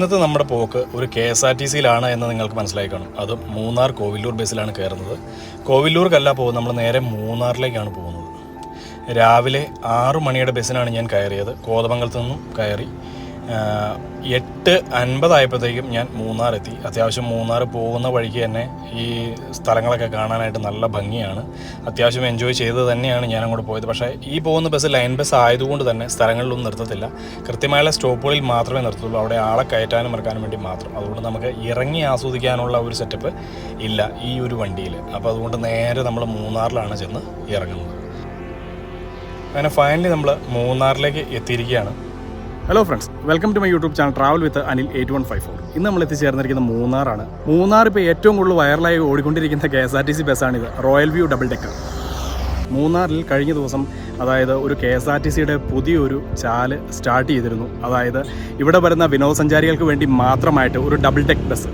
ഇന്നത്തെ നമ്മുടെ പോക്ക് ഒരു കെ എസ് ആർ ടി സിയിലാണ് എന്ന് നിങ്ങൾക്ക് മനസ്സിലായി കാണും. അത് മൂന്നാർ കോവിലൂർ ബസ്സിലാണ് കയറുന്നത്. കോവിലൂർക്കല്ല പോകുന്നത് നമ്മൾ നേരെ മൂന്നാറിലേക്കാണ് പോകുന്നത്. രാവിലെ ആറു മണിയുടെ ബസ്സിനാണ് ഞാൻ കയറിയത്. കോതമംഗലത്ത് നിന്നും കയറി എട്ട് അൻപതായപ്പോഴത്തേക്കും ഞാൻ മൂന്നാർ എത്തി അത്യാവശ്യം മൂന്നാർ പോകുന്ന വഴിക്ക് തന്നെ ഈ സ്ഥലങ്ങളൊക്കെ കാണാനായിട്ട് നല്ല ഭംഗിയാണ്. അത്യാവശ്യം എൻജോയ് ചെയ്ത് തന്നെയാണ് ഞാൻ അങ്ങോട്ട് പോയത്. പക്ഷേ ഈ പോകുന്ന ബസ് ലൈൻ ബസ് ആയതുകൊണ്ട് തന്നെ സ്ഥലങ്ങളിലൊന്നും നിർത്തത്തില്ല. കൃത്യമായുള്ള സ്റ്റോപ്പുകളിൽ മാത്രമേ നിർത്തുള്ളൂ. അവിടെ ആളെ കയറ്റാനും ഇറക്കാനും വേണ്ടി മാത്രം. അതുകൊണ്ട് നമുക്ക് ഇറങ്ങി ആസ്വദിക്കാനുള്ള ഒരു സെറ്റപ്പ് ഇല്ല ഈ ഒരു വണ്ടിയിൽ. അപ്പോൾ അതുകൊണ്ട് നേരെ നമ്മൾ മൂന്നാറിലാണ് ചെന്ന് ഇറങ്ങുന്നത്. അങ്ങനെ ഫൈനലി നമ്മൾ മൂന്നാറിലേക്ക് എത്തിയിരിക്കുകയാണ്. Hello friends welcome to my YouTube channel travel with Anil eight one five four ഇന്ന് നമ്മൾ എത്തിച്ചേർന്നിരിക്കുന്ന മൂന്നാറാണ്. മൂന്നാർ ഇപ്പോൾ ഏറ്റവും കൂടുതൽ വൈറലായി ഓടിക്കൊണ്ടിരിക്കുന്ന K S R T C ബസ്സാണിത് royal view double decker മൂന്നാറിൽ കഴിഞ്ഞ ദിവസം അതായത് ഒരു കെ എസ് ആർ ടി സിയുടെ പുതിയൊരു ചാൽ സ്റ്റാർട്ട് ചെയ്തിരുന്നു. അതായത് ഇവിടെ വരുന്ന വിനോദസഞ്ചാരികൾക്ക് വേണ്ടി മാത്രമായിട്ട് ഒരു ഡബിൾ ഡെക്ക് ബസ്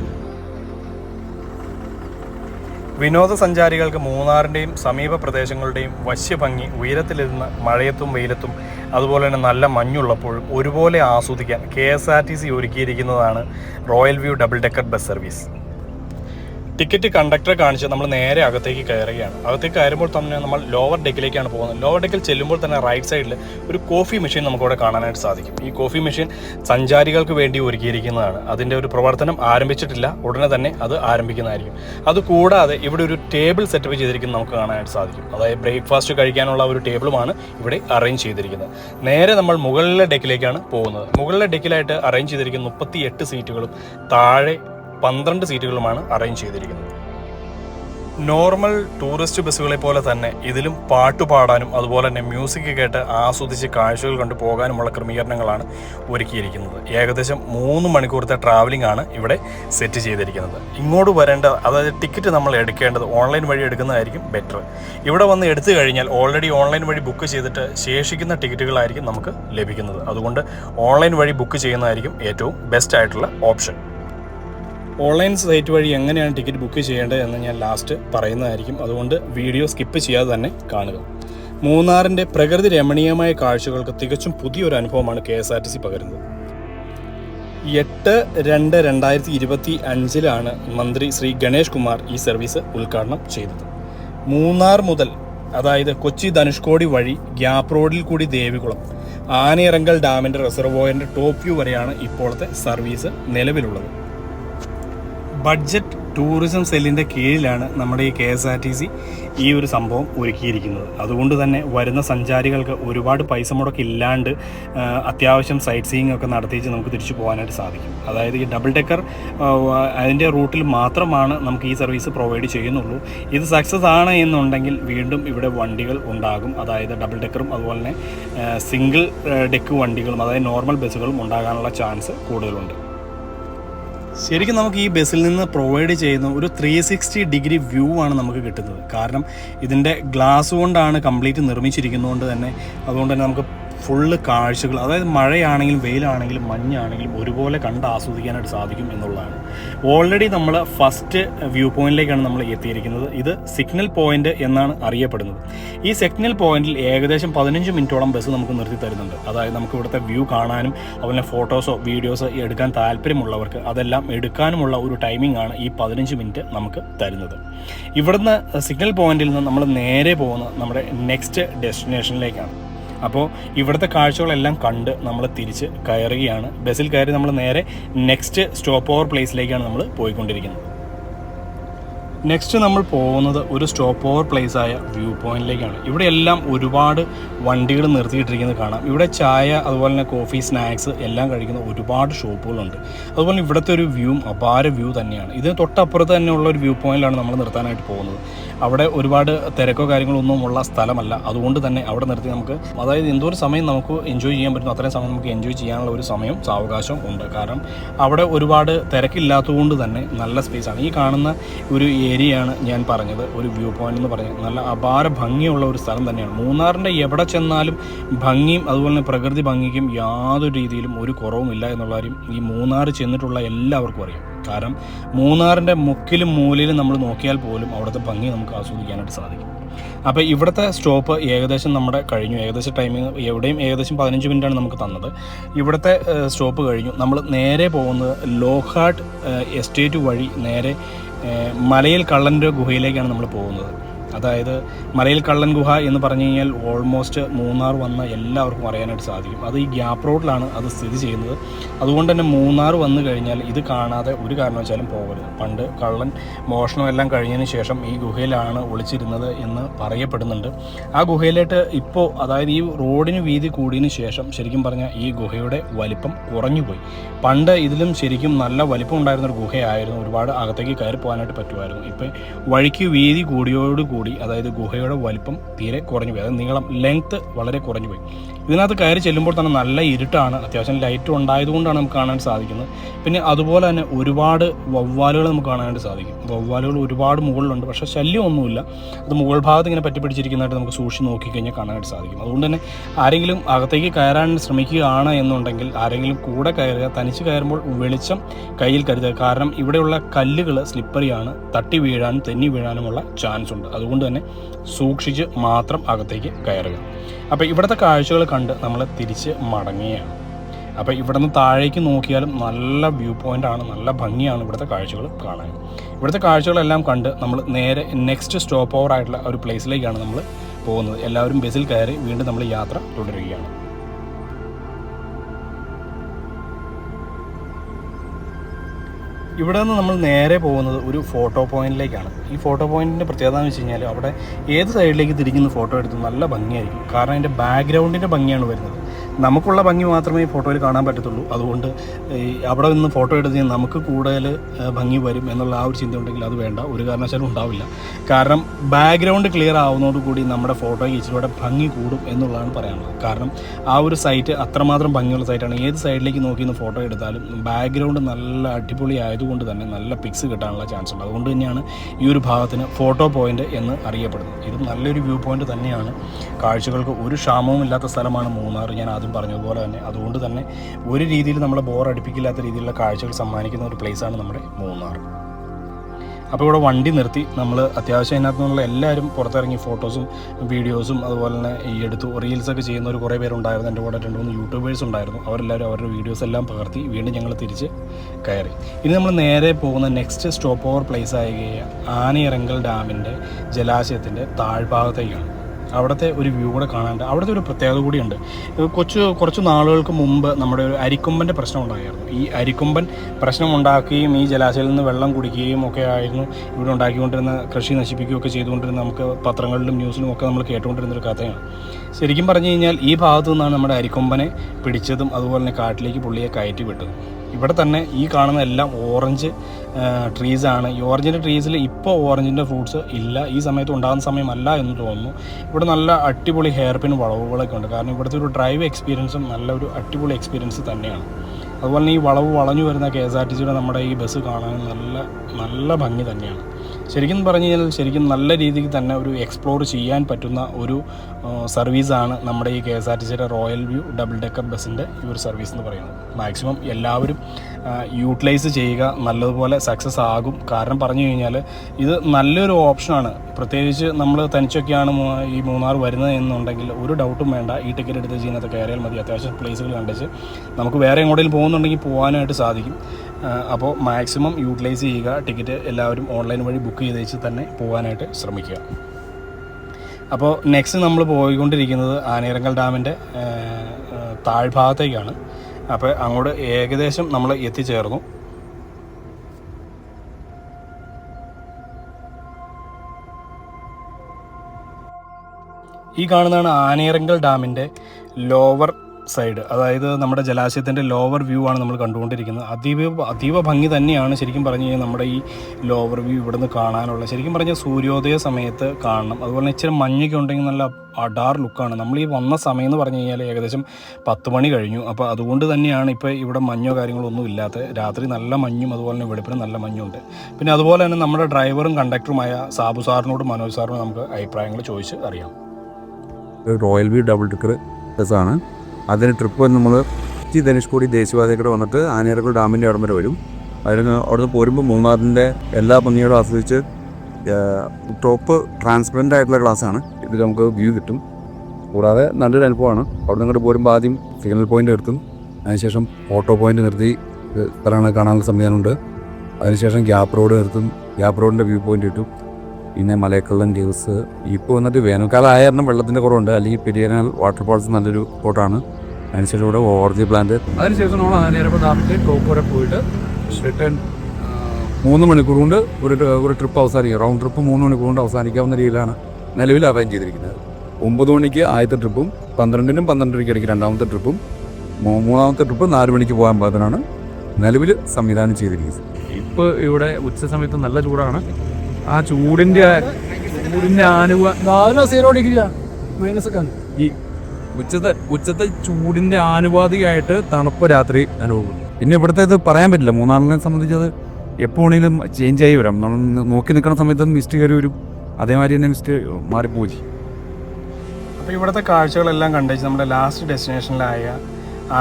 വിനോദസഞ്ചാരികൾക്ക് മൂന്നാറിന്റെയും സമീപ പ്രദേശങ്ങളുടെയും വശ്യഭംഗി ഉയരത്തിലിരുന്ന് മഴയത്തും വെയിലത്തും അതുപോലെ തന്നെ നല്ല മഞ്ഞുള്ളപ്പോൾ ഒരുപോലെ ആസ്വദിക്കാൻ K S R T C ഒരുക്കിയിരിക്കുന്നതാണ് royal view double decker bus service. Ticket കണ്ടക്ടറെ കാണിച്ച് നമ്മൾ നേരെ അകത്തേക്ക് കയറുകയാണ്. അകത്തേക്ക് കയറുമ്പോൾ തന്നെ നമ്മൾ ലോവർ ഡെക്കിലേക്കാണ് പോകുന്നത്. ലോവർ ഡെക്കിൽ ചെല്ലുമ്പോൾ തന്നെ റൈറ്റ് സൈഡിൽ ഒരു കോഫി മെഷീൻ നമുക്കിവിടെ കാണാനായിട്ട് സാധിക്കും. ഈ കോഫി മെഷീൻ സഞ്ചാരികൾക്ക് വേണ്ടി ഒരുക്കിയിരിക്കുന്നതാണ്. അതിന്റെ ഒരു പ്രവർത്തനം ആരംഭിച്ചിട്ടില്ല. ഉടനെ തന്നെ അത് ആരംഭിക്കുന്നതായിരിക്കും. അതുകൂടാതെ ഇവിടെ ഒരു ടേബിൾ സെറ്റപ്പ് ചെയ്തിരിക്കുന്നത് നമുക്ക് കാണാനായിട്ട് സാധിക്കും. അതായത് ബ്രേക്ക്ഫാസ്റ്റ് കഴിക്കാനുള്ള ഒരു ടേബിളുമാണ് ഇവിടെ അറേഞ്ച് ചെയ്തിരിക്കുന്നത്. നേരെ നമ്മൾ മുകളിലെ ഡെക്കിലേക്കാണ് പോകുന്നത്. മുകളിലെ ഡെക്കിലായിട്ട് അറേഞ്ച് ചെയ്തിരിക്കുന്ന മുപ്പത്തി സീറ്റുകളും താഴെ പന്ത്രണ്ട് സീറ്റുകളുമാണ് അറേഞ്ച് ചെയ്തിരിക്കുന്നത്. നോർമൽ ടൂറിസ്റ്റ് ബസ്സുകളെ പോലെ തന്നെ ഇതിലും പാട്ട് പാടാനും അതുപോലെ തന്നെ മ്യൂസിക് കേട്ട് ആസ്വദിച്ച് കാഴ്ചകൾ കണ്ടു പോകാനുമുള്ള ക്രമീകരണങ്ങളാണ് ഒരുക്കിയിരിക്കുന്നത്. ഏകദേശം മൂന്ന് മണിക്കൂറത്തെ ട്രാവലിംഗ് ആണ് ഇവിടെ സെറ്റ് ചെയ്തിരിക്കുന്നത്. ഇങ്ങോട്ട് വരേണ്ട അതായത് ടിക്കറ്റ് നമ്മൾ എടുക്കേണ്ടത് ഓൺലൈൻ വഴി എടുക്കുന്നതായിരിക്കും ബെറ്റർ ഇവിടെ വന്ന് എടുത്തു കഴിഞ്ഞാൽ ഓൾറെഡി ഓൺലൈൻ വഴി ബുക്ക് ചെയ്തിട്ട് ശേഷിക്കുന്ന ടിക്കറ്റുകളായിരിക്കും നമുക്ക് ലഭിക്കുന്നത്. അതുകൊണ്ട് ഓൺലൈൻ വഴി ബുക്ക് ചെയ്യുന്നതായിരിക്കും ഏറ്റവും ബെസ്റ്റ് ആയിട്ടുള്ള ഓപ്ഷൻ ഓൺലൈൻ സൈറ്റ് വഴി എങ്ങനെയാണ് ടിക്കറ്റ് ബുക്ക് ചെയ്യേണ്ടത് എന്ന് ഞാൻ ലാസ്റ്റ് പറയുന്നതായിരിക്കും. അതുകൊണ്ട് വീഡിയോ സ്കിപ്പ് ചെയ്യാതെ തന്നെ കാണുക. മൂന്നാറിന്റെ പ്രകൃതി രമണീയമായ കാഴ്ചകൾക്ക് തികച്ചും പുതിയൊരു അനുഭവമാണ് K S R T C പകരുന്നത്. എട്ട് രണ്ട് രണ്ടായിരത്തി ഇരുപത്തി അഞ്ചിലാണ് മന്ത്രി ശ്രീ ഗണേഷ് കുമാർ ഈ സർവീസ് ഉദ്ഘാടനം ചെയ്തത്. മൂന്നാർ മുതൽ അതായത് കൊച്ചി ധനുഷ്കോടി വഴി ഗ്യാപ് റോഡിൽ കൂടി ദേവികുളം ആനയിറങ്കൽ ഡാമിന്റെ റിസർവോയറിന്റെ ടോപ്പ് വ്യൂ വരെയാണ് ഇപ്പോഴത്തെ സർവീസ് നിലവിലുള്ളത്. ബഡ്ജറ്റ് ടൂറിസം സെല്ലിന്റെ കീഴിലാണ് നമ്മുടെ ഈ K S R T C ഈ ഒരു സംഭവം ഒരുക്കിയിരിക്കുന്നത്. അതുകൊണ്ട് തന്നെ വരുന്ന സഞ്ചാരികൾക്ക് ഒരുപാട് പൈസ മുടക്കില്ലാണ്ട് അത്യാവശ്യം സൈറ്റ് സീയിങ് ഒക്കെ നടത്തിച്ച് നമുക്ക് തിരിച്ചു പോകാനായിട്ട് സാധിക്കും. അതായത് ഈ ഡബിൾ ഡെക്കർ അതിന്റെ റൂട്ടിൽ മാത്രമാണ് നമുക്ക് ഈ സർവീസ് പ്രൊവൈഡ് ചെയ്യുന്നുള്ളൂ. ഇത് സക്സസ് ആണ് എന്നുണ്ടെങ്കിൽ വീണ്ടും ഇവിടെ വണ്ടികൾ ഉണ്ടാകും. അതായത് ഡബിൾ ഡെക്കറും അതുപോലെ തന്നെ സിംഗിൾ ഡെക്ക് വണ്ടികളും അതായത് നോർമൽ ബസ്സുകളും ഉണ്ടാകാനുള്ള ചാൻസ് കൂടുതലുണ്ട്. ശരിക്കും നമുക്ക് ഈ ബസ്സിൽ നിന്ന് പ്രൊവൈഡ് ചെയ്യുന്ന ഒരു ത്രീ സിക്സ്റ്റി ഡിഗ്രി വ്യൂ ആണ് നമുക്ക് കിട്ടുന്നത്. കാരണം ഇതിന്റെ ഗ്ലാസ് കൊണ്ടാണ് കംപ്ലീറ്റ് നിർമ്മിച്ചിരിക്കുന്നതുകൊണ്ട് തന്നെ അതുകൊണ്ട് തന്നെ നമുക്ക് ഫുള്ള് കാഴ്ചകൾ അതായത് മഴയാണെങ്കിലും വെയിലാണെങ്കിലും മഞ്ഞാണെങ്കിലും ഒരുപോലെ കണ്ട് ആസ്വദിക്കാനായിട്ട് സാധിക്കും എന്നുള്ളതാണ്. ഓൾറെഡി നമ്മൾ ഫസ്റ്റ് വ്യൂ പോയിന്റിലേക്കാണ് നമ്മൾ എത്തിയിരിക്കുന്നത്. ഇത് സിഗ്നൽ പോയിന്റ് എന്നാണ് അറിയപ്പെടുന്നത്. ഈ സിഗ്നൽ പോയിന്റിൽ ഏകദേശം പതിനഞ്ച് മിനിറ്റോളം ബസ് നമുക്ക് നിർത്തി തരുന്നുണ്ട്. അതായത് നമുക്ക് ഇവിടുത്തെ വ്യൂ കാണാനും അതുപോലെ ഫോട്ടോസോ വീഡിയോസോ എടുക്കാൻ താല്പര്യമുള്ളവർക്ക് അതെല്ലാം എടുക്കാനുമുള്ള ഒരു ടൈമിംഗ് ആണ് ഈ പതിനഞ്ച് മിനിറ്റ് നമുക്ക് തരുന്നത്. ഇവിടുന്ന് സിഗ്നൽ പോയിന്റിൽ നിന്ന് നമ്മൾ നേരെ പോകുന്ന നമ്മുടെ നെക്സ്റ്റ് ഡെസ്റ്റിനേഷനിലേക്കാണ് അപ്പോൾ ഇവിടുത്തെ കാഴ്ചകളെല്ലാം കണ്ട് നമ്മൾ തിരിച്ച് കയറുകയാണ്. ബസ്സിൽ കയറി നമ്മൾ നേരെ നെക്സ്റ്റ് സ്റ്റോപ്പ് ഓവർ പ്ലേസിലേക്കാണ് നമ്മൾ പോയിക്കൊണ്ടിരിക്കുന്നത്. നെക്സ്റ്റ് നമ്മൾ പോകുന്നത് ഒരു സ്റ്റോപ്പ് ഓവർ പ്ലേസ് ആയ വ്യൂ പോയിന്റിലേക്കാണ് ഇവിടെ എല്ലാം ഒരുപാട് വണ്ടികൾ നിർത്തിയിട്ടിരിക്കുന്നത് കാണാം. ഇവിടെ ചായ അതുപോലെ തന്നെ കോഫി സ്നാക്സ് എല്ലാം കഴിക്കുന്ന ഒരുപാട് ഷോപ്പുകളുണ്ട്. അതുപോലെ ഇവിടുത്തെ ഒരു വ്യൂവും അപാര വ്യൂ തന്നെയാണ്. ഇതിന് തൊട്ടപ്പുറത്ത് തന്നെയുള്ള ഒരു വ്യൂ പോയിന്റിലാണ് നമ്മൾ നിർത്താനായിട്ട് പോകുന്നത്. അവിടെ ഒരുപാട് തിരക്കോ കാര്യങ്ങളോ ഒന്നും ഉള്ള സ്ഥലമല്ല. അതുകൊണ്ട് തന്നെ അവിടെ നിർത്തി നമുക്ക് അതായത് എന്തോരം സമയം നമുക്ക് എൻജോയ് ചെയ്യാൻ പറ്റും അത്രയും സമയം നമുക്ക് എൻജോയ് ചെയ്യാനുള്ള ഒരു സമയം സാവകാശം ഉണ്ട്. കാരണം അവിടെ ഒരുപാട് തിരക്കില്ലാത്തതുകൊണ്ട് തന്നെ നല്ല സ്പേസാണ് ഈ കാണുന്ന ഒരു ഏരിയയാണ് ഞാൻ പറഞ്ഞത്. ഒരു വ്യൂ പോയിന്റ് എന്ന് പറയുന്നത് നല്ല അപാര ഭംഗിയുള്ള ഒരു സ്ഥലം തന്നെയാണ്. മൂന്നാറിന്റെ എവിടെ ചെന്നാലും ഭംഗിയും അതുപോലെ തന്നെ പ്രകൃതി ഭംഗിക്കും യാതൊരു രീതിയിലും ഒരു കുറവുമില്ല എന്നുള്ള കാര്യം ഈ മൂന്നാർ ചെന്നിട്ടുള്ള എല്ലാവർക്കും അറിയാം. കാരണം മൂന്നാറിന്റെ മുക്കിലും മൂലയിലും നമ്മൾ നോക്കിയാൽ പോലും അവിടുത്തെ ഭംഗി നമുക്ക് ആസ്വദിക്കാനായിട്ട് സാധിക്കും. അപ്പോൾ ഇവിടുത്തെ സ്റ്റോപ്പ് ഏകദേശം നമ്മുടെ കഴിഞ്ഞു. ഏകദേശം ടൈമിങ് എവിടെയും ഏകദേശം പതിനഞ്ച് മിനിറ്റാണ് നമുക്ക് തന്നത്. ഇവിടുത്തെ സ്റ്റോപ്പ് കഴിഞ്ഞു. നമ്മൾ നേരെ പോകുന്നത് ലോഹാട്ട് എസ്റ്റേറ്റ് വഴി നേരെ മലയിൽ കള്ളന്റെ ഗുഹയിലേക്കാണ് നമ്മൾ പോകുന്നത്. അതായത് മലയിൽ കള്ളൻ ഗുഹ എന്ന് പറഞ്ഞു കഴിഞ്ഞാൽ ഓൾമോസ്റ്റ് മൂന്നാർ വന്ന എല്ലാവർക്കും അറിയാനായിട്ട് സാധിക്കും. അത് ഈ ഗ്യാപ്പ് റോഡിലാണ് അത് സ്ഥിതി ചെയ്യുന്നത്. അതുകൊണ്ട് തന്നെ മൂന്നാർ വന്നു കഴിഞ്ഞാൽ ഇത് കാണാതെ ഒരു കാരണവശാലും പോകരുത്. പണ്ട് കള്ളൻ മോഷണം എല്ലാം കഴിഞ്ഞതിന് ശേഷം ഈ ഗുഹയിലാണ് ഒളിച്ചിരുന്നത് എന്ന് പറയപ്പെടുന്നുണ്ട്. ആ ഗുഹയിലേട്ട് ഇപ്പോൾ അതായത് ഈ റോഡിന് വീതി കൂടിയതിന് ശേഷം ശരിക്കും പറഞ്ഞാൽ ഈ ഗുഹയുടെ വലിപ്പം കുറഞ്ഞുപോയി. പണ്ട് ഇതിലും ശരിക്കും നല്ല വലിപ്പം ഉണ്ടായിരുന്ന ഒരു ഗുഹയായിരുന്നു. ഒരുപാട് അകത്തേക്ക് കയറി പോകാനായിട്ട് പറ്റുമായിരുന്നു. ഇപ്പം വഴിക്ക് വീതി കൂടിയോടുകൂടി അതായത് ഗുഹയുടെ വലിപ്പം തീരെ കുറഞ്ഞു പോയി. അതായത് നീളം ലെങ്ത്ത് വളരെ കുറഞ്ഞു പോയി. ഇതിനകത്ത് കയറി ചെല്ലുമ്പോൾ തന്നെ നല്ല ഇരുട്ടാണ്. അത്യാവശ്യം ലൈറ്റ് ഉണ്ടായതുകൊണ്ടാണ് നമുക്ക് കാണാൻ സാധിക്കുന്നത്. പിന്നെ അതുപോലെ തന്നെ ഒരുപാട് വവ്വാലുകൾ നമുക്ക് കാണാനായിട്ട് സാധിക്കും. വവ്വാലുകൾ ഒരുപാട് മുകളിലുണ്ട്. പക്ഷേ ശല്യമൊന്നുമില്ല. അത് മുകൾ ഭാഗത്ത് ഇങ്ങനെ പറ്റി പിടിച്ചിരിക്കുന്നതായിട്ട് നമുക്ക് സൂക്ഷിച്ച് നോക്കിക്കഴിഞ്ഞാൽ കാണാനായിട്ട് സാധിക്കും. അതുകൊണ്ട് തന്നെ ആരെങ്കിലും അകത്തേക്ക് കയറാൻ ശ്രമിക്കുകയാണ് എന്നുണ്ടെങ്കിൽ ആരെങ്കിലും കൂടെ കയറുക തനിച്ച് കയറുമ്പോൾ വെളിച്ചം കയ്യിൽ കരുതുക. കാരണം ഇവിടെയുള്ള കല്ലുകൾ സ്ലിപ്പറിയാണ് തട്ടി വീഴാനും തെന്നി വീഴാനുമുള്ള ചാൻസ് ഉണ്ട്. അതുകൊണ്ട് തന്നെ സൂക്ഷിച്ച് മാത്രം അകത്തേക്ക് കയറുക. അപ്പോൾ ഇവിടുത്തെ കാഴ്ചകൾ കണ്ട് നമ്മൾ തിരിച്ച് മടങ്ങുകയാണ്. അപ്പോൾ ഇവിടെ നിന്ന് താഴേക്ക് നോക്കിയാലും നല്ല വ്യൂ പോയിന്റ് ആണ് നല്ല ഭംഗിയാണ് ഇവിടുത്തെ കാഴ്ചകൾ കാണാൻ. ഇവിടുത്തെ കാഴ്ചകളെല്ലാം കണ്ട് നമ്മൾ നേരെ നെക്സ്റ്റ് സ്റ്റോപ്പ് ഓവർ ആയിട്ടുള്ള ഒരു പ്ലേസിലേക്കാണ് നമ്മൾ പോകുന്നത്. എല്ലാവരും ബസ്സിൽ കയറി വീണ്ടും നമ്മൾ യാത്ര തുടരുകയാണ്. ഇവിടെ നിന്ന് നമ്മൾ നേരെ പോകുന്നത് ഒരു ഫോട്ടോ പോയിന്റിലേക്കാണ്. ഈ ഫോട്ടോ പോയിന്റിന്റെ പ്രത്യേകത എന്ന് വെച്ച് കഴിഞ്ഞാൽ അവിടെ ഏത് സൈഡിലേക്ക് തിരിക്കുന്ന ഫോട്ടോ എടുത്ത് നല്ല ഭംഗിയായിരിക്കും. കാരണം അതിന്റെ ബാക്ക്ഗ്രൗണ്ടിന്റെ ഭംഗിയാണ് വരുന്നത്. നമുക്കുള്ള ഭംഗി മാത്രമേ ഫോട്ടോയിൽ കാണാൻ പറ്റത്തുള്ളൂ. അതുകൊണ്ട് അവിടെ നിന്ന് ഫോട്ടോ എടുത്ത് നമുക്ക് കൂടുതൽ ഭംഗി വരും എന്നുള്ള ആ ഒരു ചിന്ത ഉണ്ടെങ്കിൽ അത് വേണ്ട. ഒരു കാരണവശാലും ഉണ്ടാവില്ല. കാരണം ബാക്ക്ഗ്രൗണ്ട് ക്ലിയർ ആവുന്നതോടുകൂടി നമ്മുടെ ഫോട്ടോയ്ക്ക് ഇച്ചിരിയുടെ ഭംഗി കൂടും എന്നുള്ളതാണ് പറയാനുള്ളത്. കാരണം ആ ഒരു സൈറ്റ് അത്രമാത്രം ഭംഗിയുള്ള സൈറ്റാണ്. ഏത് സൈഡിലേക്ക് നോക്കി നിന്ന് ഫോട്ടോ എടുത്താലും ബാക്ക്ഗ്രൗണ്ട് നല്ല അടിപൊളി ആയതുകൊണ്ട് തന്നെ നല്ല പിക്സ് കിട്ടാനുള്ള ചാൻസ് ഉണ്ട്. അതുകൊണ്ട് തന്നെയാണ് ഈ ഒരു ഭാഗത്തിന് ഫോട്ടോ പോയിന്റ് എന്ന് അറിയപ്പെടുന്നത്. ഇത് നല്ലൊരു വ്യൂ പോയിന്റ് തന്നെയാണ്. കാഴ്ചകൾക്ക് ഒരു ക്ഷാമവും ഇല്ലാത്ത സ്ഥലമാണ് മൂന്നാർ. ഞാൻ ആദ്യം പറഞ്ഞതുപോലെ തന്നെ. അതുകൊണ്ട് തന്നെ ഒരു രീതിയിൽ നമ്മളെ ബോർ അടുപ്പിക്കില്ലാത്ത രീതിയിലുള്ള കാഴ്ചകൾ സമ്മാനിക്കുന്ന ഒരു പ്ലേസാണ് നമ്മുടെ മൂന്നാർ. അപ്പോൾ ഇവിടെ വണ്ടി നിർത്തി നമ്മൾ അത്യാവശ്യം അതിനകത്ത് നിന്നുള്ള എല്ലാവരും പുറത്തിറങ്ങി ഫോട്ടോസും വീഡിയോസും അതുപോലെ തന്നെ ഈ എടുത്തു റീൽസൊക്കെ ചെയ്യുന്ന ഒരു കുറേ പേരുണ്ടായിരുന്നു. എന്റെ കൂടെ രണ്ട് മൂന്ന് യൂട്യൂബേഴ്സ് ഉണ്ടായിരുന്നു. അവരെല്ലാവരും അവരുടെ വീഡിയോസ് എല്ലാം പകർത്തി വീണ്ടും ഞങ്ങൾ തിരിച്ച് കയറി. ഇനി നമ്മൾ നേരെ പോകുന്ന നെക്സ്റ്റ് സ്റ്റോപ്പ് ഓവർ പ്ലേസ് ആയ ആനയിറങ്കൽ ഡാമിന്റെ ജലാശയത്തിന്റെ താഴ്ഭാഗത്തേക്കാണ്. അവിടുത്തെ ഒരു വ്യൂ കൂടെ കാണാനുണ്ട് അവിടുത്തെ ഒരു പ്രത്യേകത കൂടിയുണ്ട്. കൊച്ച് കുറച്ച് നാളുകൾക്ക് മുമ്പ് നമ്മുടെ ഒരു അരിക്കൊമ്പന്റെ പ്രശ്നം ഉണ്ടായിരുന്നു ഈ അരിക്കൊമ്പൻ പ്രശ്നം ഉണ്ടാക്കുകയും ഈ ജലാശയത്തിൽ നിന്ന് വെള്ളം കുടിക്കുകയും ഒക്കെ ആയിരുന്നു ഇവിടെ ഉണ്ടാക്കിക്കൊണ്ടിരുന്ന കൃഷി നശിപ്പിക്കുകയൊക്കെ ചെയ്തുകൊണ്ടിരുന്ന നമുക്ക് പത്രങ്ങളിലും ന്യൂസിലും ഒക്കെ നമ്മൾ കേട്ടുകൊണ്ടിരുന്ന ഒരു കഥയാണ്. ശരിക്കും പറഞ്ഞു കഴിഞ്ഞാൽ ഈ ഭാഗത്തു നിന്നാണ് നമ്മുടെ അരിക്കൊമ്പനെ പിടിച്ചതും അതുപോലെ തന്നെ കാട്ടിലേക്ക് പുള്ളിയെ കയറ്റി വിട്ടതും. ഇവിടെ തന്നെ ഈ കാണുന്ന എല്ലാം ഓറഞ്ച് ട്രീസ് ആണ്. ഈ ഓറഞ്ചിന്റെ ട്രീസിൽ ഇപ്പോൾ ഓറഞ്ചിന്റെ ഫ്രൂട്ട്സ് ഇല്ല. ഈ സമയത്ത് ഉണ്ടാകുന്ന സമയമല്ല എന്ന് തോന്നുന്നു. ഇവിടെ നല്ല അടിപൊളി ഹെയർ പിൻ വളവുകളൊക്കെ ഉണ്ട്. കാരണം ഇവിടുത്തെ ഒരു ഡ്രൈവ് എക്സ്പീരിയൻസും നല്ല ഒരു അടിപൊളി എക്സ്പീരിയൻസ് തന്നെയാണ്. അതുപോലെ തന്നെ ഈ വളവ് വളഞ്ഞു വരുന്ന കെ എസ് ആർ ടി സിയുടെ നമ്മുടെ ഈ ബസ് കാണാൻ നല്ല നല്ല ഭംഗി തന്നെയാണ്. ശരിക്കും പറഞ്ഞു കഴിഞ്ഞാൽ ശരിക്കും നല്ല രീതിക്ക് തന്നെ ഒരു എക്സ്പ്ലോർ ചെയ്യാൻ പറ്റുന്ന ഒരു സർവീസാണ് നമ്മുടെ ഈ കെ എസ് ആർ ടി സിയുടെ റോയൽ വ്യൂ ഡബിൾ ഡെക്കർ ബസ്സിന്റെ ഈ ഒരു സർവീസ് എന്ന് പറയുന്നത്. മാക്സിമം എല്ലാവരും യൂട്ടിലൈസ് ചെയ്യുക നല്ലതുപോലെ സക്സസ് ആകും. കാരണം പറഞ്ഞു കഴിഞ്ഞാൽ ഇത് നല്ലൊരു ഓപ്ഷനാണ് പ്രത്യേകിച്ച് നമ്മൾ തനിച്ചൊക്കെയാണ് ഈ മൂന്നാർ വരുന്നത് എന്നുണ്ടെങ്കിൽ ഒരു ഡൗട്ടും വേണ്ട. ഈ ടിക്കറ്റ് എടുത്ത് ചെയ്യുന്നത് കയറിയാൽ മതി. അത്യാവശ്യം പ്ലേസുകൾ കണ്ടിച്ച് നമുക്ക് വേറെ എങ്ങോട്ടെങ്കിലും പോകുന്നുണ്ടെങ്കിൽ പോകാനായിട്ട് സാധിക്കും. അപ്പോൾ മാക്സിമം യൂട്ടിലൈസ് ചെയ്യുക. ടിക്കറ്റ് എല്ലാവരും ഓൺലൈൻ വഴി ബുക്ക് ചെയ്ത് വെച്ച് തന്നെ പോകാനായിട്ട് ശ്രമിക്കുക. അപ്പോൾ നെക്സ്റ്റ് നമ്മൾ പോയിക്കൊണ്ടിരിക്കുന്നത് ആനയിറങ്കൽ ഡാമിന്റെ താഴ്ഭാഗത്തേക്കാണ്. അപ്പോൾ അങ്ങോട്ട് ഏകദേശം നമ്മൾ എത്തിച്ചേർന്നു. ഈ കാണുന്നതാണ് ആനേറങ്കൽ ഡാമിന്റെ ലോവർ സൈഡ് അതായത് നമ്മുടെ ജലാശയത്തിന്റെ ലോവർ വ്യൂ ആണ് നമ്മൾ കണ്ടുകൊണ്ടിരിക്കുന്നത്. അതീവ അതീവ ഭംഗി തന്നെയാണ് ശരിക്കും പറഞ്ഞു കഴിഞ്ഞാൽ നമ്മുടെ ഈ ലോവർ വ്യൂ ഇവിടുന്ന് കാണാനുള്ള. ശരിക്കും പറഞ്ഞാൽ സൂര്യോദയ സമയത്ത് കാണണം. അതുപോലെ ഇച്ചിരി മഞ്ഞൊക്കെ ഉണ്ടെങ്കിൽ നല്ല അഡാർ ലുക്കാണ് നമ്മൾ ഈ വന്ന സമയം എന്ന് പറഞ്ഞു കഴിഞ്ഞാൽ ഏകദേശം പത്ത് മണി കഴിഞ്ഞു. അപ്പോൾ അതുകൊണ്ട് തന്നെയാണ് ഇപ്പോൾ ഇവിടെ മഞ്ഞോ കാര്യങ്ങളോ ഒന്നും ഇല്ലാത്ത രാത്രി നല്ല മഞ്ഞും അതുപോലെ തന്നെ വെളുപ്പിന് നല്ല മഞ്ഞുണ്ട്. പിന്നെ അതുപോലെ തന്നെ നമ്മുടെ ഡ്രൈവറും കണ്ടക്ടറുമായ സാബു സാറിനോടും മനോജ് സാറിനോട് നമുക്ക് അഭിപ്രായങ്ങൾ ചോദിച്ച് അറിയാം. റോയൽ വ്യൂ ഡബിൾ ടിക്കർ ബസ്സാണ് അതിന് ട്രിപ്പ് നമ്മൾ കൊച്ചി ധനുഷ്കോടി ദേശീയപാതയിലൂടെ വന്നിട്ട് ആനയിറക്കൽ ഡാമിന്റെ അവിടം വരെ വരും. അതിന് അവിടുന്ന് പോരുമ്പോൾ മൂന്നാറിന്റെ എല്ലാ ഭംഗിയോടും ആസ്വദിച്ച് ടോപ്പ് ട്രാൻസ്പെറന്റ് ആയിട്ടുള്ള ഗ്ലാസ്സാണ് ഇത് നമുക്ക് വ്യൂ കിട്ടും. കൂടാതെ നല്ലൊരു അനുഭവമാണ്. അവിടെ നിങ്ങോട്ട് പോരുമ്പോൾ ആദ്യം സിഗ്നൽ പോയിന്റ് നിർത്തും അതിനുശേഷം ഓട്ടോ പോയിന്റ് നിർത്തി സ്ഥലങ്ങൾ കാണാനുള്ള സംവിധാനമുണ്ട്. അതിനുശേഷം ഗ്യാപ്പ് റോഡ് നിർത്തും. ഗ്യാപ്പ് റോഡിന്റെ വ്യൂ പോയിന്റ് കിട്ടും പിന്നെ മലയക്കള്ളൻ ഡ്യൂസ് ഇപ്പോൾ വന്നിട്ട് വേനൽക്കാലം ആയ കാരണം വെള്ളത്തിന്റെ കുറവുണ്ട്. അല്ലെങ്കിൽ പെരിയനാൽ വാട്ടർഫാൾസ് നല്ലൊരു സ്പോട്ടാണ് അതിനുശേഷം ഇവിടെ ഓർജി പ്ലാന്റ് അതിനുശേഷം നമ്മൾ ആനേരപ്പോൾ താമസിച്ച് ടോപ്പ് വരെ പോയിട്ട് റിട്ടേൺ മൂന്ന് മണിക്കൂർ കൊണ്ട് ഒരു ഒരു ട്രിപ്പ് അവസാനിക്കും. റൗണ്ട് ട്രിപ്പ് മൂന്ന് മണിക്കൂർ കൊണ്ട് അവസാനിക്കാവുന്ന രീതിയിലാണ് നിലവിൽ അറേഞ്ച് ചെയ്തിരിക്കുന്നത്. ഒമ്പത് മണിക്ക് ആദ്യത്തെ ട്രിപ്പും പന്ത്രണ്ടിനും പന്ത്രണ്ടരയ്ക്ക് ഇടയ്ക്ക് രണ്ടാമത്തെ ട്രിപ്പും മൂന്നാമത്തെ ട്രിപ്പ് നാല് മണിക്ക് പോകാൻ പാകത്തിനാണ് നിലവിൽ സംവിധാനം ചെയ്തിരിക്കുന്നത്. ഇപ്പോൾ ഇവിടെ ഉച്ച സമയത്ത് നല്ല ചൂടാണ്. ആ ചൂടിന്റെ ചൂടിന്റെ ആനുവ സീറോ ഡിഗ്രിയാ മൈനസ് ഒക്കെ ഈ ഉച്ചത്തെ ഉച്ചത്തെ ചൂടിന്റെ ആനുപാതികമായിട്ട് തണുപ്പ് രാത്രി അനുഭവം പിന്നെ ഇവിടുത്തെ ഇത് പറയാൻ പറ്റില്ല. മൂന്നാറിനെ സംബന്ധിച്ചത് എപ്പോൾ വേണമെങ്കിലും ചേഞ്ച് ആയി വരാം. നമ്മൾ നോക്കി നിൽക്കുന്ന സമയത്ത് മിസ്റ്റ് കയറി വരും. അതേമാതിരി തന്നെ മിസ്റ്റ് മാറിപ്പോയി അപ്പൊ അപ്പോൾ ഇവിടുത്തെ കാഴ്ചകളെല്ലാം കണ്ടേച്ച് നമ്മുടെ ലാസ്റ്റ് ഡെസ്റ്റിനേഷനിലായ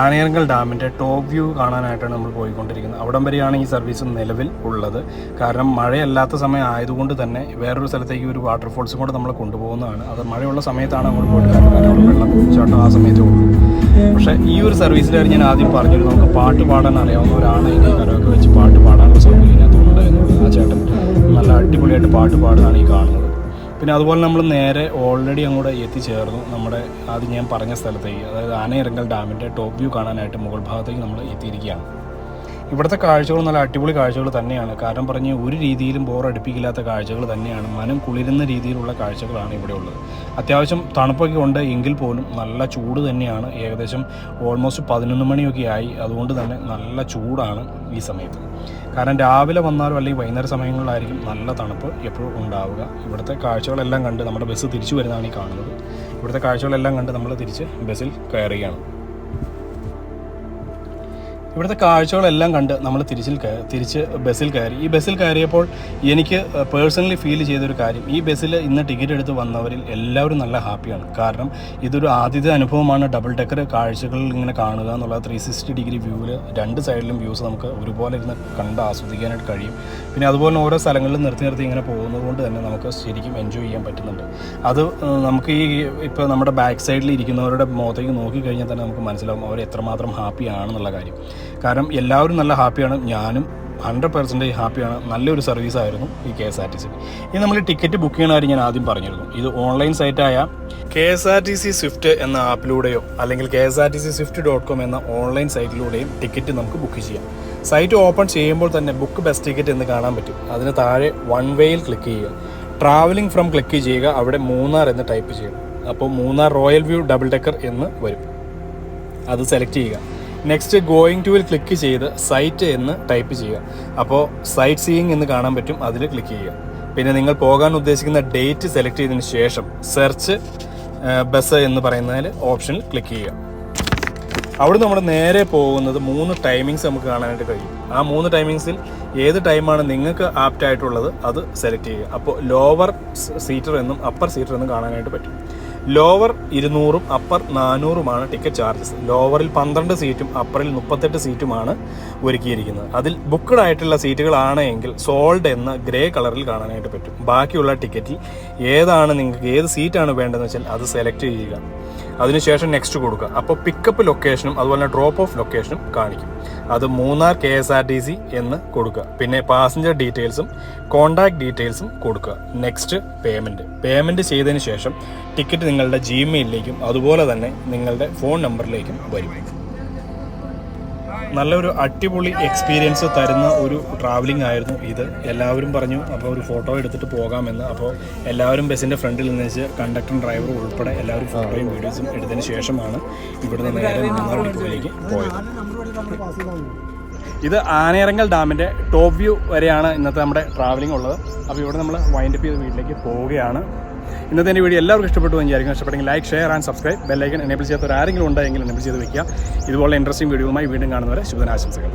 ആനയർങ്കൽ ഡാമിന്റെ ടോപ്പ് വ്യൂ കാണാനായിട്ടാണ് നമ്മൾ പോയിക്കൊണ്ടിരിക്കുന്നത്. അവിടം വരെയാണ് ഈ സർവീസ് നിലവിൽ ഉള്ളത്. കാരണം മഴയല്ലാത്ത സമയം ആയതുകൊണ്ട് തന്നെ വേറൊരു സ്ഥലത്തേക്ക് ഒരു വാട്ടർഫോൾസും കൂടെ നമ്മൾ കൊണ്ടുപോകുന്നതാണ്. അത് മഴയുള്ള സമയത്താണ് അങ്ങോട്ട് പോയിട്ട് കാരണം അവിടെ വെള്ളം ചാട്ടം ആ സമയത്തേ ഉള്ളൂ. പക്ഷേ ഈ ഒരു സർവീസിലായിരുന്നു ഞാൻ ആദ്യം പറഞ്ഞിരുന്നു. നമുക്ക് പാട്ട് പാടാൻ അറിയാവുന്ന ഒരാണെങ്കിൽ കരമൊക്കെ വെച്ച് പാട്ട് പാടാനുള്ള സൗകര്യം ഇതിനകത്തുണ്ട് എന്നുള്ളത് ആ ചേട്ടൻ നല്ല അടിപൊളിയായിട്ട് പാട്ട് പാടുന്നതാണ് ഈ കാണുന്നത്. പിന്നെ അതുപോലെ നമ്മൾ നേരെ ഓൾറെഡി അങ്ങോട്ട് എത്തിച്ചേർന്നു നമ്മുടെ ആദ്യം ഞാൻ പറഞ്ഞ സ്ഥലത്തേക്ക്. അതായത് ആനയിറങ്കൽ ഡാമിന്റെ ടോപ്പ് വ്യൂ കാണാനായിട്ട് മുകൾ ഭാഗത്തേക്ക് നമ്മൾ എത്തിയിരിക്കുകയാണ്. ഇവിടുത്തെ കാഴ്ചകൾ നല്ല അടിപൊളി കാഴ്ചകൾ തന്നെയാണ്. കാരണം പറഞ്ഞ് ഒരു രീതിയിലും ബോറടിപ്പിക്കില്ലാത്ത കാഴ്ചകൾ തന്നെയാണ്. മനം കുളിരുന്ന രീതിയിലുള്ള കാഴ്ചകളാണ് ഇവിടെ ഉള്ളത്. അത്യാവശ്യം തണുപ്പൊക്കെ ഉണ്ട് എങ്കിൽ പോലും നല്ല ചൂട് തന്നെയാണ്. ഏകദേശം ഓൾമോസ്റ്റ് പതിനൊന്ന് മണിയൊക്കെ ആയി. അതുകൊണ്ട് തന്നെ നല്ല ചൂടാണ് ഈ സമയത്ത്. കാരണം രാവിലെ വന്നാലും അല്ലെങ്കിൽ വൈകുന്നേര സമയങ്ങളിലായിരിക്കും നല്ല തണുപ്പ് എപ്പോഴും ഉണ്ടാവുക. ഇവിടുത്തെ കാഴ്ചകളെല്ലാം കണ്ട് നമ്മുടെ ബസ് തിരിച്ചു വരുന്നതാണ് ഈ കാണുന്നത്. ഇവിടുത്തെ കാഴ്ചകളെല്ലാം കണ്ട് നമ്മൾ തിരിച്ച് ബസ്സിൽ കയറുകയാണ്. ഇവിടുത്തെ കാഴ്ചകളെല്ലാം കണ്ട് നമ്മൾ തിരിച്ചിൽ തിരിച്ച് ബസ്സിൽ കയറി. ഈ ബസ്സിൽ കയറിയപ്പോൾ എനിക്ക് പേഴ്സണലി ഫീൽ ചെയ്തൊരു കാര്യം. ഈ ബസ്സിൽ ഇന്ന് ടിക്കറ്റ് എടുത്ത് വന്നവരിൽ എല്ലാവരും നല്ല ഹാപ്പിയാണ് കാരണം ഇതൊരു ആദ്യത്തെ അനുഭവമാണ് ഡബിൾ ഡെക്കർ കാഴ്ചകൾ ഇങ്ങനെ കാണുക എന്നുള്ള ത്രീ സിക്സ്റ്റി ഡിഗ്രി വ്യൂവിൽ രണ്ട് സൈഡിലും വ്യൂസ് നമുക്ക് ഒരുപോലെ ഇരുന്ന് കണ്ട് ആസ്വദിക്കാനായിട്ട് കഴിയും. പിന്നെ അതുപോലെ ഓരോ സ്ഥലങ്ങളിലും നിർത്തി നിർത്തി ഇങ്ങനെ പോകുന്നതുകൊണ്ട് തന്നെ നമുക്ക് ശരിക്കും എൻജോയ് ചെയ്യാൻ പറ്റുന്നുണ്ട്. അത് നമുക്ക് ഈ ഇപ്പോൾ നമ്മുടെ ബാക്ക് സൈഡിൽ ഇരിക്കുന്നവരുടെ മുഖത്തേക്ക് നോക്കിക്കഴിഞ്ഞാൽ തന്നെ നമുക്ക് മനസ്സിലാവും അവർ എത്രമാത്രം ഹാപ്പിയാണെന്നുള്ള കാര്യം. കാരണം എല്ലാവരും നല്ല ഹാപ്പിയാണ്. ഞാനും ഹൺഡ്രഡ് പെർസെന്റേജ് ഹാപ്പിയാണ്. നല്ലൊരു സർവീസ് ആയിരുന്നു ഈ K S R T C ഇനി നമ്മൾ ടിക്കറ്റ് ബുക്ക് ചെയ്യണ കാര്യം ഞാൻ ആദ്യം പറഞ്ഞിരുന്നു. ഇത് online സൈറ്റായ K S R T C Swift എന്ന ആപ്പിലൂടെയോ അല്ലെങ്കിൽ K S R T C Swift dot com എന്ന ഓൺലൈൻ സൈറ്റിലൂടെയും ടിക്കറ്റ് നമുക്ക് ബുക്ക് ചെയ്യാം. സൈറ്റ് ഓപ്പൺ ചെയ്യുമ്പോൾ തന്നെ ബുക്ക് ബസ് ടിക്കറ്റ് എന്ന് കാണാൻ പറ്റും. അതിന് താഴെ വൺ വേയിൽ ക്ലിക്ക് ചെയ്യുക. ട്രാവലിംഗ് ഫ്രം ക്ലിക്ക് ചെയ്യുക. അവിടെ മൂന്നാർ എന്ന് ടൈപ്പ് ചെയ്യണം അപ്പോൾ Munnar royal view double decker എന്ന് വരും. അത് സെലക്ട് ചെയ്യുക. നെക്സ്റ്റ് ഗോയിങ് ടുവിൽ ക്ലിക്ക് ചെയ്ത് സൈറ്റ് എന്ന് ടൈപ്പ് ചെയ്യുക. അപ്പോൾ സൈറ്റ് സീയിങ് എന്ന് കാണാൻ പറ്റും അതിൽ ക്ലിക്ക് ചെയ്യുക. പിന്നെ നിങ്ങൾ പോകാൻ ഉദ്ദേശിക്കുന്ന ഡേറ്റ് സെലക്ട് ചെയ്തതിന് ശേഷം സെർച്ച് ബസ് എന്ന് പറയുന്നതിൽ ഓപ്ഷനിൽ ക്ലിക്ക് ചെയ്യുക. അവിടെ നമ്മൾ നേരെ പോകുന്നത് മൂന്ന് ടൈമിങ്സ് നമുക്ക് കാണാനായിട്ട് കഴിയും. ആ മൂന്ന് ടൈമിങ്സിൽ ഏത് ടൈമാണ് നിങ്ങൾക്ക് ആപ്റ്റ് ആയിട്ടുള്ളത് അത് സെലക്ട് ചെയ്യുക. അപ്പോൾ ലോവർ സീറ്റർ എന്നും അപ്പർ സീറ്റർ എന്നും കാണാനായിട്ട് പറ്റും. ലോവർ ഇരുന്നൂറും അപ്പർ നാനൂറുമാണ് ടിക്കറ്റ് ചാർജസ് ലോവറിൽ പന്ത്രണ്ട് സീറ്റും അപ്പറിൽ മുപ്പത്തെട്ട് സീറ്റുമാണ് ഒരുക്കിയിരിക്കുന്നത്. അതിൽ ബുക്ക്ഡ് ആയിട്ടുള്ള സീറ്റുകളാണ് എങ്കിൽ സോൾഡ് എന്ന ഗ്രേ കളറിൽ കാണാനായിട്ട് പറ്റും. ബാക്കിയുള്ള ടിക്കറ്റിൽ ഏതാണ് നിങ്ങൾക്ക് ഏത് സീറ്റാണ് വേണ്ടതെന്ന് വെച്ചാൽ അത് സെലക്ട് ചെയ്യുക. അതിനുശേഷം നെക്സ്റ്റ് കൊടുക്കുക. അപ്പോൾ പിക്കപ്പ് ലൊക്കേഷനും അതുപോലെ ഡ്രോപ്പ് ഓഫ് ലൊക്കേഷനും കാണിക്കും. അത് Munnar K S R T C എന്ന് കൊടുക്കുക. പിന്നെ പാസഞ്ചർ ഡീറ്റെയിൽസും കോണ്ടാക്ട് ഡീറ്റെയിൽസും കൊടുക്കുക. നെക്സ്റ്റ് പേയ്മെന്റ് പേയ്മെന്റ് ചെയ്തതിന് ശേഷം ടിക്കറ്റ് നിങ്ങളുടെ ജിമെയിലിലേക്കും അതുപോലെ തന്നെ നിങ്ങളുടെ ഫോൺ നമ്പറിലേക്കും വരും. നല്ലൊരു അടിപൊളി എക്സ്പീരിയൻസ് തരുന്ന ഒരു ട്രാവലിംഗ് ആയിരുന്നു ഇത്. എല്ലാവരും പറഞ്ഞു അപ്പോൾ ഒരു ഫോട്ടോ എടുത്തിട്ട് പോകാമെന്ന്. അപ്പോൾ എല്ലാവരും ബസ്സിന്റെ ഫ്രണ്ടിൽ നിന്ന് വെച്ച് കണ്ടക്ടറും ഡ്രൈവറും ഉൾപ്പെടെ എല്ലാവരും ഫോട്ടോയും വീഡിയോസും എടുത്തതിന് ശേഷമാണ് ഇവിടുന്ന് നേരെ മൂന്നാർ ഡിപ്പോയിലേക്ക് പോയത്. ഇത് ആനയിറങ്ങൽ ഡാമിന്റെ ടോപ്പ് വ്യൂ വരെയാണ് ഇന്നത്തെ നമ്മുടെ ട്രാവലിംഗ് ഉള്ളത്. അപ്പോൾ ഇവിടെ നമ്മൾ വൈൻഡപ്പ് ചെയ്ത് വീട്ടിലേക്ക് പോവുകയാണ്. ഇന്നത്തെ എന്റെ വീഡിയോ എല്ലാവർക്കും ഇഷ്ടപ്പെട്ടു വിചാരിക്കും ഇഷ്ടപ്പെട്ടെങ്കിൽ like share and subscribe bell icon enable ചെയ്യാത്തവർ ആരെങ്കിലും ഉണ്ടെങ്കിൽ എനേബിൾ ചെയ്ത് വെക്കുക. ഇതുപോലെ ഇൻട്രസ്റ്റിംഗ് വീഡിയോയുമായി വീണ്ടും കാണുന്നവരെ ശുഭനാശംസകൾ